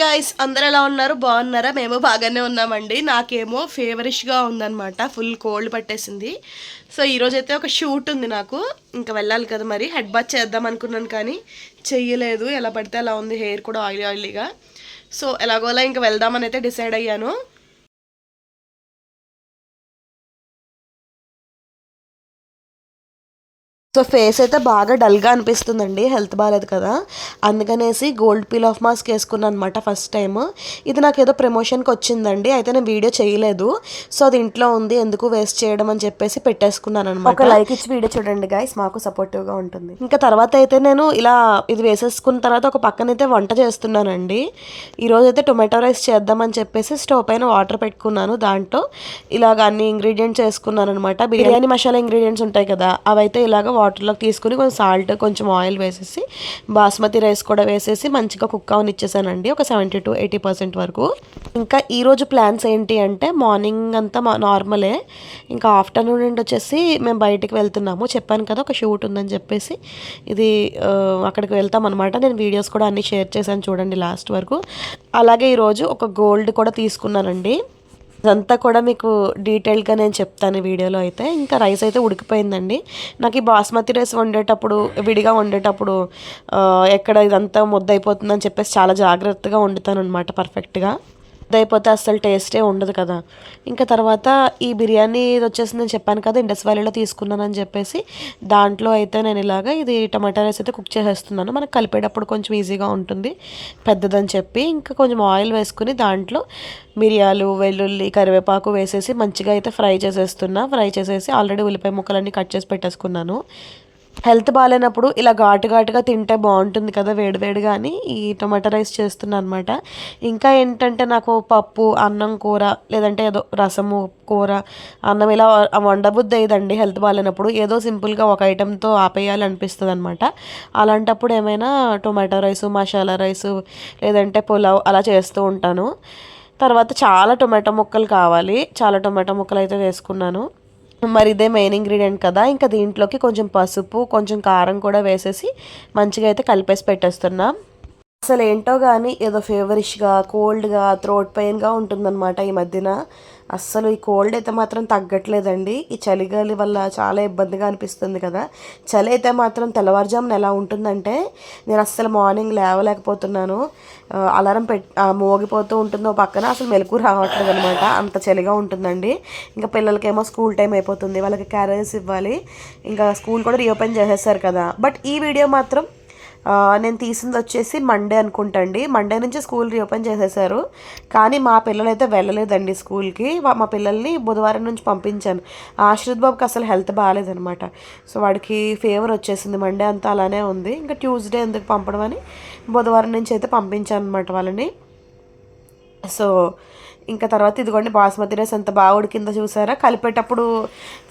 Guys అందరు ఎలా ఉన్నారు? బాగున్నారా? మేము బాగానే ఉన్నామండి. నాకేమో ఫేవరిష్గా ఉందన్నమాట. ఫుల్ కోల్డ్ పట్టేసింది. సో ఈరోజు అయితే ఒక షూట్ ఉంది నాకు. ఇంకా వెళ్ళాలి కదా మరి. హెడ్ బాత్ చేద్దాం అనుకున్నాను కానీ చెయ్యలేదు. ఎలా పడితే అలా ఉంది. హెయిర్ కూడా ఆయిలీ ఆయిలీగా సో ఎలాగోలా ఇంకా వెళ్దామని అయితే డిసైడ్ అయ్యాను. సో ఫేస్ అయితే బాగా డల్గా అనిపిస్తుందండి. హెల్త్ బాగాలేదు కదా. అందుకనేసి గోల్డ్ పీల్ ఆఫ్ మాస్క్ వేసుకున్నాను అనమాట ఫస్ట్ టైం ఇది నాకు ఏదో ప్రమోషన్కి వచ్చిందండి. అయితే నేను వీడియో చేయలేదు. సో అది ఇంట్లో ఉంది. ఎందుకు వేస్ట్ చేయడం అని చెప్పేసి పెట్టేసుకున్నాను అనమాట ఒక లైక్ ఇచ్చి వీడియో చూడండి గైస్ మాకు సపోర్టివ్గా ఉంటుంది. ఇంకా తర్వాత అయితే నేను ఇలా ఇది వేసేసుకున్న తర్వాత ఒక పక్కన అయితే వంట చేస్తున్నానండి. ఈరోజు అయితే టొమాటో రైస్ చేద్దామని చెప్పేసి స్టవ్ పైన వాటర్ పెట్టుకున్నాను దాంట్లో. ఇలాగ అన్ని ఇంగ్రీడియంట్స్ వేసుకున్నాను అనమాట బిర్యానీ మసాలా ఇంగ్రీడియంట్స్ ఉంటాయి కదా అవైతే ఇలాగ వాటర్లోకి తీసుకుని కొంచెం సాల్ట్ కొంచెం ఆయిల్ వేసేసి బాస్మతి రైస్ కూడా వేసేసి మంచిగా కుక్ అవని ఇచ్చేసానండి ఒక సెవెంటీ టు ఎయిటీ పర్సెంట్ వరకు. ఇంకా ఈరోజు ప్లాన్స్ ఏంటి అంటే మార్నింగ్ అంతా నార్మలే ఇంకా ఆఫ్టర్నూన్ నుండి వచ్చేసి మేము బయటికి వెళ్తున్నాము. చెప్పాను కదా ఒక షూట్ ఉందని చెప్పేసి. ఇది అక్కడికి వెళ్తాం అనమాట నేను వీడియోస్ కూడా అన్నీ షేర్ చేశాను చూడండి లాస్ట్ వరకు. అలాగే ఈరోజు ఒక గోల్డ్ కూడా తీసుకున్నానండి. ఇదంతా కూడా మీకు డీటెయిల్గా నేను చెప్తాను వీడియోలో అయితే. ఇంకా రైస్ అయితే ఉడికిపోయిందండి. నాకు ఈ బాస్మతి రైస్ వండేటప్పుడు విడిగా వండేటప్పుడు ఎక్కడ ఇదంతా ముద్ద అయిపోతుందని చెప్పేసి చాలా జాగ్రత్తగా వండుతాను అనమాట పర్ఫెక్ట్గా అయిపోతే అస్సలు టేస్టే ఉండదు కదా. ఇంకా తర్వాత ఈ బిర్యానీ ఇది వచ్చేసి నేను చెప్పాను కదా ఇండస్ వ్యాలీలో తీసుకున్నానని చెప్పేసి దాంట్లో అయితే నేను ఇలాగ ఇది టమాటా రైస్ అయితే కుక్ చేసేస్తున్నాను. మనకు కలిపేటప్పుడు కొంచెం ఈజీగా ఉంటుంది పెద్దదని చెప్పి ఇంకా కొంచెం ఆయిల్ వేసుకుని దాంట్లో మిరియాలు వెల్లుల్లి కరివేపాకు వేసేసి మంచిగా అయితే ఫ్రై చేసేస్తున్నా. ఫ్రై చేసేసి ఆల్రెడీ ఉల్లిపాయ ముక్కలన్నీ కట్ చేసి పెట్టేసుకున్నాను. హెల్త్ బాగాలేనప్పుడు ఇలా ఘాటు ఘాటుగా తింటే బాగుంటుంది కదా వేడివేడిగా అని ఈ టొమాటో రైస్ చేస్తున్నాను అనమాట ఇంకా ఏంటంటే నాకు పప్పు అన్నం కూర లేదంటే ఏదో రసము కూర అన్నం ఇలా వండబుద్ది అయ్యదండి హెల్త్ బాగాలేనప్పుడు ఏదో సింపుల్గా ఒక ఐటెంతో ఆపేయాలి అనిపిస్తుంది అనమాట అలాంటప్పుడు ఏమైనా టొమాటో రైస్ మసాలా రైసు లేదంటే పులావ్ అలా చేస్తూ ఉంటాను. తర్వాత చాలా టొమాటో ముక్కలు కావాలి. చాలా టొమాటో ముక్కలు అయితే వేసుకున్నాను. మరి ఇదే మెయిన్ ఇంగ్రీడియంట్ కదా. ఇంకా దీంట్లోకి కొంచెం పసుపు కొంచెం కారం కూడా వేసేసి మంచిగా అయితే కలిపేసి పెట్టేస్తున్నాం. అసలు ఏంటో కానీ ఏదో ఫేవరిష్గా కోల్డ్గా థ్రోట్ పెయిన్గా ఉంటుందన్నమాట ఈ మధ్యన. అస్సలు ఈ కోల్డ్ అయితే మాత్రం తగ్గట్లేదండి. ఈ చలిగాలి వల్ల చాలా ఇబ్బందిగా అనిపిస్తుంది కదా. చలి అయితే మాత్రం తెల్లవారుజామున ఎలా ఉంటుందంటే నేను అస్సలు మార్నింగ్ లేవలేకపోతున్నాను. అలారం పెట్ మోగిపోతూ ఉంటుందో పక్కన అసలు మెలకు రావట్లేదు అనమాట అంత చలిగా ఉంటుందండి. ఇంకా పిల్లలకేమో స్కూల్ టైం అయిపోతుంది. వాళ్ళకి క్యారేజెస్ ఇవ్వాలి. ఇంకా స్కూల్ కూడా రీఓపెన్ చేసేసారు కదా. బట్ ఈ వీడియో మాత్రం నేను తీసింది వచ్చేసి మండే అనుకుంటండి. మండే నుంచి స్కూల్ రీఓపెన్ చేసేసారు. కానీ మా పిల్లలు అయితే వెళ్ళలేదండి స్కూల్కి. మా పిల్లల్ని బుధవారం నుంచి పంపించాను. ఆశ్రిత్ బాబుకి అసలు హెల్త్ బాగాలేదనమాట సో వాడికి ఫీవర్ వచ్చేసింది. మండే అంతా అలానే ఉంది. ఇంకా ట్యూస్డే ఎందుకు పంపడం అని బుధవారం నుంచి అయితే పంపించాను అనమాట వాళ్ళని. సో ఇంకా తర్వాత ఇదిగోండి బాస్మతి రైస్ ఎంత బాగా ఉడికిందో చూసారా? కలిపేటప్పుడు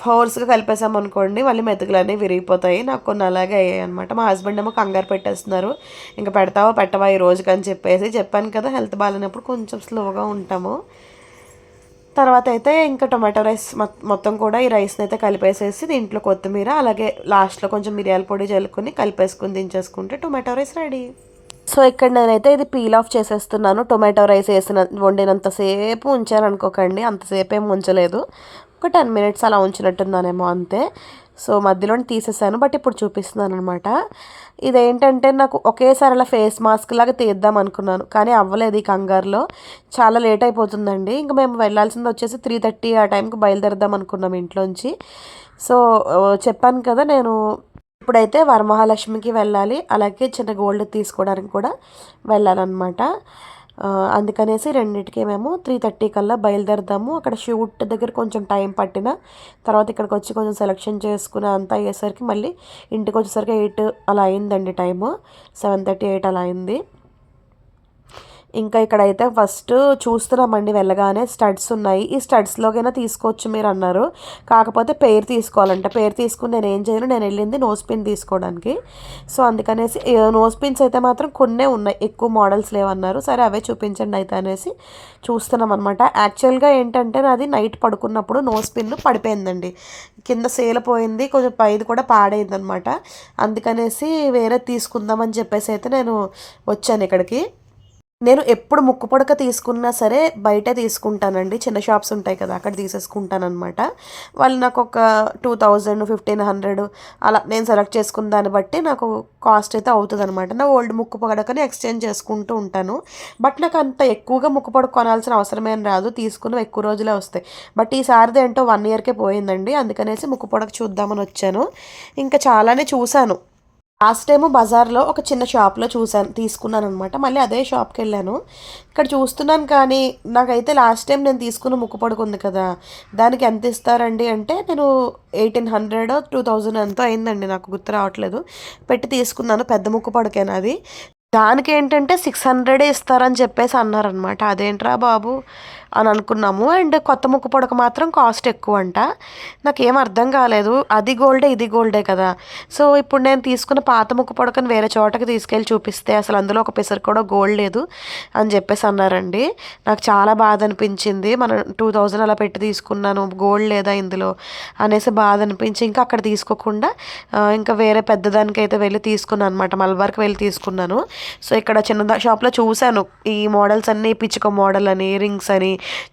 ఫోర్స్గా కలిపేసామనుకోండి మళ్ళీ మెతుకులు అనేవి విరిగిపోతాయి. నాకు కొన్ని అలాగే అయ్యాయి అనమాట మా హస్బెండ్ ఏమో కంగారు పెట్టేస్తున్నారు. ఇంకా పెడతావా పెట్టవా ఈ రోజుకి అని చెప్పేసి చెప్పాను కదా హెల్త్ బాగాలేనప్పుడు కొంచెం స్లోగా ఉంటాము. తర్వాత అయితే ఇంకా టొమాటో రైస్ మొత్తం కూడా ఈ రైస్ని అయితే కలిపేసేసి దీంట్లో కొత్తిమీర అలాగే లాస్ట్లో కొంచెం మిరియాల పొడి జల్లుకొని కలిపేసుకుని దించేసుకుంటే టొమాటో రైస్ రెడీ. సో ఇక్కడ నేనైతే ఇది పీల్ ఆఫ్ చేసేస్తున్నాను. టొమాటో రైస్ వేసిన వండినంతసేపు ఉంచాను అనుకోకండి అంతసేపు ఏం ఉంచలేదు. ఒక టెన్ మినిట్స్ అలా ఉంచినట్టున్నానేమో అంతే. సో మధ్యలోనే తీసేసాను. బట్ ఇప్పుడు చూపిస్తున్నాను అనమాట ఇదేంటంటే నాకు ఒకేసారి అలా ఫేస్ మాస్క్ లాగా తీద్దాం అనుకున్నాను. కానీ అవ్వలేదు ఈ కంగారులో. చాలా లేట్ అయిపోతుందండి. ఇంకా మేము వెళ్ళాల్సింది వచ్చేసి త్రీ థర్టీ ఆ టైంకి బయలుదేరదాం అనుకున్నాం ఇంట్లోంచి. సో చెప్పాను కదా నేను ఇప్పుడైతే వరమహాలక్ష్మికి వెళ్ళాలి. అలాగే చిన్న గోల్డ్ తీసుకోవడానికి కూడా వెళ్ళాలన్నమాట. అందుకనేసి రెండింటికి మేము త్రీ థర్టీ కల్లా బయలుదేరదాము. అక్కడ షూట్ దగ్గర కొంచెం టైం పట్టిన తర్వాత ఇక్కడికి వచ్చి కొంచెం సెలెక్షన్ చేసుకుని అంతా అయ్యేసరికి మళ్ళీ ఇంటికి వచ్చేసరికి ఎయిట్ అలా అయిందండి టైము. సెవెన్ థర్టీ ఎయిట్ అలా అయింది. ఇంకా ఇక్కడైతే ఫస్ట్ చూస్తున్నామండి వెళ్ళగానే స్టడ్స్ ఉన్నాయి. ఈ స్టడ్స్లోకైనా తీసుకోవచ్చు మీరు అన్నారు కాకపోతే పేరు తీసుకోవాలంట. పేరు తీసుకుని నేను ఏం చేయను. నేను వెళ్ళింది నోస్ పిన్ తీసుకోవడానికి. సో అందుకనేసి నోస్ పిన్స్ అయితే మాత్రం కొన్నే ఉన్నాయి. ఎక్కువ మోడల్స్ లేవన్నారు. సరే అవే చూపించండి అయితే అనేసి చూస్తున్నాం అనమాట యాక్చువల్గా ఏంటంటే నాది నైట్ పడుకున్నప్పుడు నోస్ పిన్ పడిపోయిందండి. కింద సేలిపోయింది కొంచెం పైది కూడా పాడైంది అనమాట అందుకనేసి వేరే తీసుకుందామని చెప్పేసి అయితే నేను వచ్చాను ఇక్కడికి. నేను ఎప్పుడు ముక్కు పొడక తీసుకున్నా సరే బయటే తీసుకుంటానండి. చిన్న షాప్స్ ఉంటాయి కదా అక్కడ తీసేసుకుంటానమాట వాళ్ళు నాకు ఒక టూ థౌజండ్ ఫిఫ్టీన్ హండ్రెడ్ అలా నేను సెలెక్ట్ చేసుకున్న దాన్ని బట్టి నాకు కాస్ట్ అయితే అవుతుంది అనమాట నా ఓల్డ్ ముక్కు పొడకని ఎక్స్చేంజ్ చేసుకుంటూ ఉంటాను. బట్ నాకు అంత ఎక్కువగా ముక్కు పొడక కొనాల్సిన అవసరమేం రాదు తీసుకున్న ఎక్కువ రోజులే వస్తాయి. బట్ ఈసారిది ఏంటో వన్ ఇయర్కే పోయిందండి అందుకనేసి ముక్కు పొడక చూద్దామని వచ్చాను. ఇంకా చాలానే చూశాను. లాస్ట్ టైం బజార్లో ఒక చిన్న షాప్లో చూసాను తీసుకున్నాను అనమాట మళ్ళీ అదే షాప్కి వెళ్ళాను ఇక్కడ చూస్తున్నాను కానీ నాకైతే లాస్ట్ టైం నేను తీసుకున్న ముక్కు పడుకుంది కదా దానికి ఎంత ఇస్తారండి అంటే నేను ఎయిటీన్ హండ్రెడ్ టూ థౌజండ్ ఎంతో అయిందండి నాకు గుర్తు రావట్లేదు. పెట్టి తీసుకున్నాను పెద్ద ముక్కు పడుకేనా అది. దానికి ఏంటంటే సిక్స్ హండ్రెడే ఇస్తారని చెప్పేసి అన్నారనమాట అదేంట్రా బాబు అని అనుకున్నాము. అండ్ కొత్త ముక్కు పొడక మాత్రం కాస్ట్ ఎక్కువ అంట నాకేం అర్థం కాలేదు. అది గోల్డే ఇది గోల్డే కదా. సో ఇప్పుడు నేను తీసుకున్న పాత ముక్కు పొడకని వేరే చోటకి తీసుకెళ్ళి చూపిస్తే అసలు అందులో ఒక పిసర్ కూడా గోల్డ్ లేదు అని చెప్పేసి అన్నారండి. నాకు చాలా బాధ అనిపించింది. మనం టూ థౌజండ్ అలా పెట్టి తీసుకున్నాను. గోల్డ్ లేదా ఇందులో అనేసి బాధ అనిపించి ఇంకా అక్కడ తీసుకోకుండా ఇంకా వేరే పెద్దదానికి అయితే వెళ్ళి తీసుకున్నాను అనమాట మల్బార్కి వెళ్ళి తీసుకున్నాను. సో ఇక్కడ చిన్న షాప్లో చూశాను. ఈ మోడల్స్ అన్నీ పిచ్చుక మోడల్ అని రింగ్స్ అని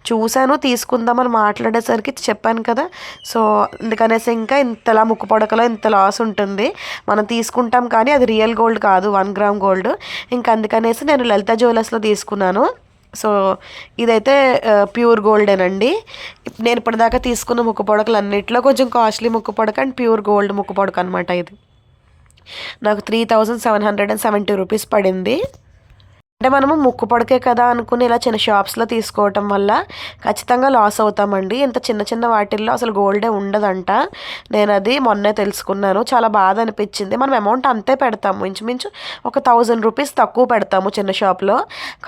చూశాను తీసుకుందామని మాట్లాడేసరికి చెప్పాను కదా. సో అందుకనేసి ఇంకా ఇంతలా ముక్కు పొడకలో ఇంత లాస్ ఉంటుంది. మనం తీసుకుంటాం కానీ అది రియల్ గోల్డ్ కాదు వన్ గ్రామ్ గోల్డ్. ఇంకా అందుకనేసి నేను లలిత జ్యువెలర్స్లో తీసుకున్నాను. సో ఇదైతే ప్యూర్ గోల్డేనండి. నేను ఇప్పటిదాకా తీసుకున్న ముక్కు పొడకలు అన్నింటిలో కొంచెం కాస్ట్లీ ముక్కు పొడక అండ్ ప్యూర్ గోల్డ్ ముక్కు పొడక అనమాట ఇది. నాకు three thousand seven hundred and seventy rupees పడింది. అంటే మనము ముక్కు పడకే కదా అనుకుని ఇలా చిన్న షాప్స్లో తీసుకోవటం వల్ల ఖచ్చితంగా లాస్ అవుతామండి. ఇంత చిన్న చిన్న వాటిల్లో అసలు గోల్డే ఉండదంట. నేను అది మొన్నే తెలుసుకున్నాను. చాలా బాధ అనిపించింది. మనం అమౌంట్ అంతే పెడతాము. ఇంచుమించు ఒక థౌజండ్ రూపీస్ తక్కువ పెడతాము చిన్న షాప్లో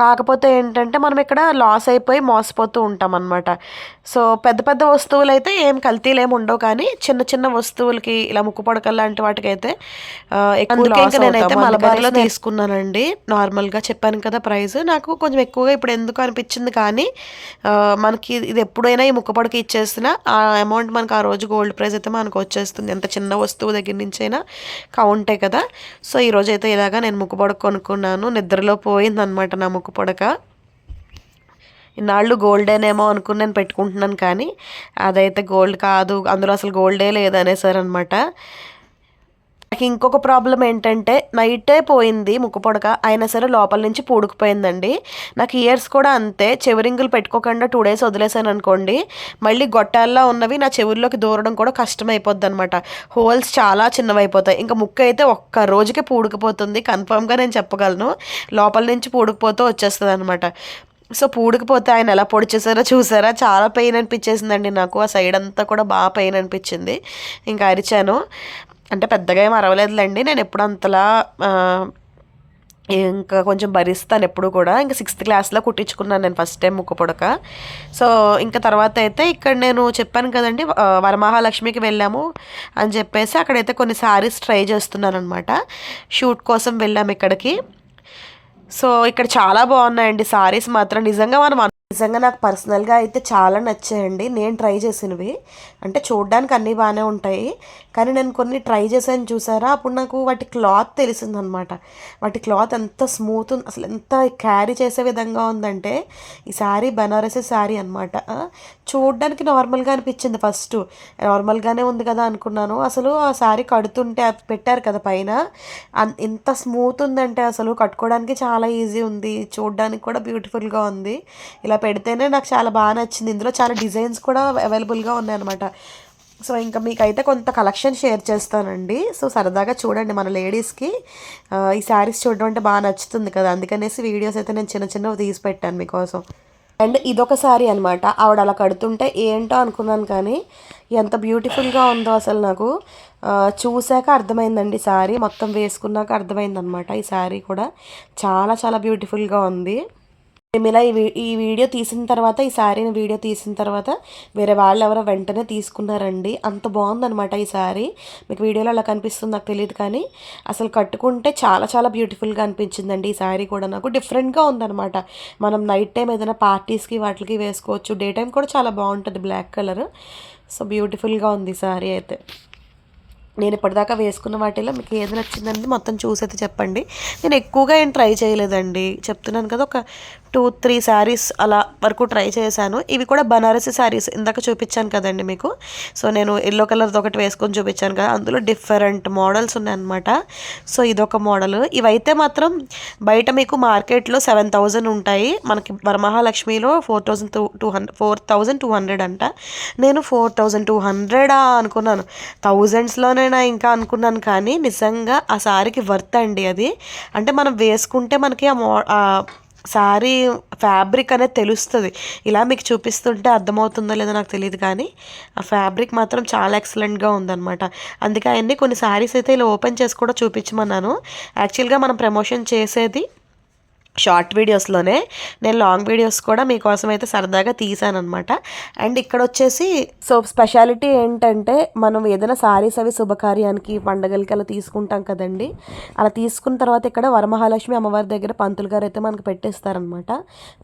కాకపోతే ఏంటంటే మనం ఇక్కడ లాస్ అయిపోయి మోసపోతూ ఉంటాం అనమాట సో పెద్ద పెద్ద వస్తువులు అయితే ఏం కల్తీలు ఏమి ఉండవు కానీ చిన్న చిన్న వస్తువులకి ఇలా ముక్కు పడకలు లాంటి వాటికి అయితే ఎక్కువ నేనైతే మలబార్లో తీసుకున్నానండి. నార్మల్గా చెప్పాను కదా ప్రైస్ నాకు కొంచెం ఎక్కువగా ఇప్పుడు ఎందుకు అనిపించింది కానీ మనకి ఇది ఎప్పుడైనా ఈ ముక్కపొడికి ఇచ్చేసిన ఆ అమౌంట్ మనకు ఆ రోజు గోల్డ్ ప్రైస్ అయితే మనకు వచ్చేస్తుంది. ఎంత చిన్న వస్తువు దగ్గర నుంచి అయినా కౌంటే కదా. సో ఈరోజు అయితే ఇలాగా నేను ముక్కుపొడక కొనుక్కున్నాను. నిద్రలో పోయిందనమాట నా ముక్కుపొడక. ఇన్నాళ్ళు గోల్డేనేమో అనుకుని నేను పెట్టుకుంటున్నాను కానీ అదైతే గోల్డ్ కాదు అందులో అసలు గోల్డే లేదనేసారనమాట నాకు ఇంకొక ప్రాబ్లం ఏంటంటే నైటే పోయింది ముక్కు పొడక అయినా సరే లోపల నుంచి పూడుకుపోయిందండి. నాకు ఇయర్స్ కూడా అంతే చెవిరింగులు పెట్టుకోకుండా టూ డేస్ వదిలేసాను అనుకోండి మళ్ళీ గొట్టాల్లో ఉన్నవి నా చెవుల్లోకి దూరడం కూడా కష్టమైపోద్ది అనమాట హోల్స్ చాలా చిన్నవైపోతాయి. ఇంకా ముక్కు అయితే ఒక్క రోజుకే పూడుకుపోతుంది. కన్ఫామ్గా నేను చెప్పగలను. లోపల నుంచి పూడుకుపోతూ వచ్చేస్తుంది అనమాట సో పూడుకుపోతే ఆయన ఎలా పొడిచేసారో చూసారా? చాలా పెయిన్ అనిపించేసిందండి నాకు. ఆ సైడ్ అంతా కూడా బాగా పెయిన్ అనిపించింది. ఇంకా అరిచాను. అంటే పెద్దగా ఏం అరవలేదులేండి. నేను ఎప్పుడు అంతలా ఇంకా కొంచెం భరిస్తాను ఎప్పుడు కూడా. ఇంకా సిక్స్త్ క్లాస్లో కుట్టించుకున్నాను నేను ఫస్ట్ టైం ముక్క పొడక. సో ఇంకా తర్వాత అయితే ఇక్కడ నేను చెప్పాను కదండి వరమహాలక్ష్మికి వెళ్ళాము అని చెప్పేసి అక్కడైతే కొన్ని శారీస్ ట్రై చేస్తున్నాను అనమాట షూట్ కోసం వెళ్ళాము ఇక్కడికి. సో ఇక్కడ చాలా బాగున్నాయండి శారీస్ మాత్రం. నిజంగా మనం నిజంగా నాకు పర్సనల్గా అయితే చాలా నచ్చాయండి. నేను ట్రై చేసినవి. అంటే చూడడానికి అన్నీ బాగానే ఉంటాయి. కానీ నేను కొన్ని ట్రై చేశాను చూసారా? అప్పుడు నాకు వాటి క్లాత్ తెలిసిందనమాట. వాటి క్లాత్ ఎంత స్మూత్ అసలు ఎంత క్యారీ చేసే విధంగా ఉందంటే ఈ శారీ బనారసీ శారీ అనమాట చూడడానికి నార్మల్గా అనిపించింది ఫస్ట్ నార్మల్గానే ఉంది కదా అనుకున్నాను. అసలు ఆ శారీ కడుతుంటే పెట్టారు కదా పైన ఎంత స్మూత్ ఉందంటే అసలు కట్టుకోవడానికి చాలా ఈజీ ఉంది. చూడడానికి కూడా బ్యూటిఫుల్గా ఉంది. ఇలా పెడితేనే నాకు చాలా బాగా నచ్చింది. ఇందులో చాలా డిజైన్స్ కూడా అవైలబుల్గా ఉన్నాయన్నమాట. సో ఇంకా మీకైతే కొంత కలెక్షన్ షేర్ చేస్తానండి. సో సరదాగా చూడండి మన లేడీస్కి ఈ శారీస్ చూడడం అంటే బాగా నచ్చుతుంది కదా. అందుకనేసి వీడియోస్ అయితే నేను చిన్న చిన్నవి తీసి పెట్టాను మీకోసం. అండ్ ఇదొక శారీ అనమాట ఆవిడ అలా కడుతుంటే ఏంటో అనుకున్నాను కానీ ఎంత బ్యూటిఫుల్గా ఉందో అసలు నాకు. చూశాక అర్థమైందండి శారీ మొత్తం వేసుకున్నాక అర్థమైందనమాట ఈ శారీ కూడా. చాలా చాలా బ్యూటిఫుల్గా ఉంది. మేము ఇలా ఈ వీడియో తీసిన తర్వాత ఈ శారీని వీడియో తీసిన తర్వాత వేరే వాళ్ళు ఎవరో వెంటనే తీసుకున్నారండి. అంత బాగుందనమాట ఈ శారీ. మీకు వీడియోలో అలా కనిపిస్తుంది నాకు తెలియదు కానీ అసలు కట్టుకుంటే చాలా చాలా బ్యూటిఫుల్గా అనిపించిందండి ఈ శారీ కూడా. నాకు డిఫరెంట్గా ఉందనమాట మనం నైట్ టైం ఏదైనా పార్టీస్కి వాటికి వేసుకోవచ్చు. డే టైం కూడా చాలా బాగుంటుంది బ్లాక్ కలర్. సో బ్యూటిఫుల్గా ఉంది శారీ అయితే. నేను ఇప్పటిదాకా వేసుకున్న వాటిలో మీకు ఏది నచ్చిందండి మొత్తం చూసి అయితే చెప్పండి. నేను ఎక్కువగా ఏం ట్రై చేయలేదండి. చెప్తున్నాను కదా ఒక టూ త్రీ శారీస్ అలా వరకు ట్రై చేశాను. ఇవి కూడా బనారసి శారీస్. ఇందాక చూపించాను కదండి మీకు. సో నేను ఎల్లో కలర్ది ఒకటి వేసుకొని చూపించాను కదా అందులో డిఫరెంట్ మోడల్స్ ఉన్నాయన్నమాట. సో ఇదొక మోడల్. ఇవైతే మాత్రం బయట మీకు మార్కెట్లో సెవెన్ థౌజండ్ ఉంటాయి. మనకి వరమహాలక్ష్మిలో four thousand two two hundred four thousand two hundred అంట. నేను ఫోర్ థౌజండ్ టూ హండ్రెడా అనుకున్నాను. థౌజండ్స్లోనైనా ఇంకా అనుకున్నాను కానీ నిజంగా ఆ శారీకి వర్త్ అండి అది. అంటే మనం వేసుకుంటే మనకి ఆ మో శారీ ఫ్యాబ్రిక్ అనేది తెలుస్తుంది. ఇలా మీకు చూపిస్తుంటే అర్థమవుతుందో లేదో నాకు తెలియదు కానీ ఆ ఫ్యాబ్రిక్ మాత్రం చాలా ఎక్సలెంట్గా ఉందన్నమాట. అందుకే అవన్నీ కొన్ని శారీస్ అయితే ఇలా ఓపెన్ చేసి కూడా చూపించమన్నాను. యాక్చువల్గా మనం ప్రమోషన్ చేసేది షార్ట్ వీడియోస్లోనే. నేను లాంగ్ వీడియోస్ కూడా మీకోసం అయితే సరదాగా తీసాను అనమాట అండ్ ఇక్కడ వచ్చేసి సో స్పెషాలిటీ ఏంటంటే మనం ఏదైనా సారీస్ అవి శుభకార్యానికి పండగలకి అలా తీసుకుంటాం కదండి. అలా తీసుకున్న తర్వాత ఇక్కడ వరమహాలక్ష్మి అమ్మవారి దగ్గర పంతులు గారు అయితే మనకు పెట్టేస్తారనమాట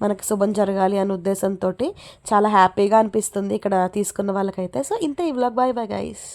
మనకి శుభం జరగాలి అనే ఉద్దేశంతో చాలా హ్యాపీగా అనిపిస్తుంది ఇక్కడ తీసుకున్న వాళ్ళకైతే. సో ఇంతే ఈ వ్లాగ్. Bye bye guys